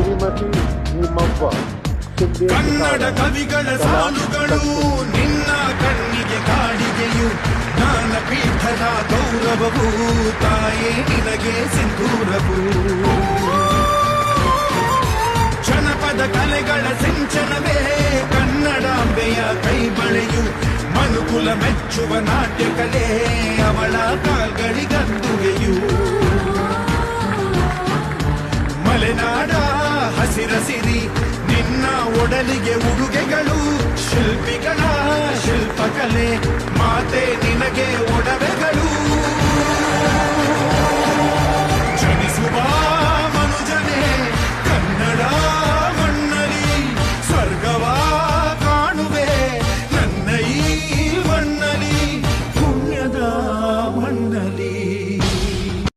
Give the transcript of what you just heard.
ಸಿರಿಮತಿ ನಿಮ್ಮವ್ವ ಕನ್ನಡ ಕವಿಗಳ ಸಾಲುಗಳು ನಿನ್ನ ಕಣ್ಣಿಗೆ ಕಾಡಿಗೆಯು ಜ್ಞಾನಪೀಠದ ಗೌರವವು ತಾಯೇ ನಿನಗೆ ಸಿಂಧೂರವು ಜನಪದ ಕಲೆಗಳ ಸಿಂಚನವೇ ಕನ್ನಡಾಂಬೆಯ ಕೈಬಳೆಯು ಮನುಕುಲ ಮೆಚ್ಚುವ ನಾಟ್ಯ ಕಲೆ ಅವಳ ಕಾಲ್ಗಳಿಗದ್ದುಗೆಯು ಮಲೆನಾಡ ಸಿರಸಿರಿ ನಿನ್ನ ಒಡಲಿಗೆ ಉಡುಗೆಗಳು ಶಿಲ್ಪಿಗಳ ಶಿಲ್ಪಕಲೆ.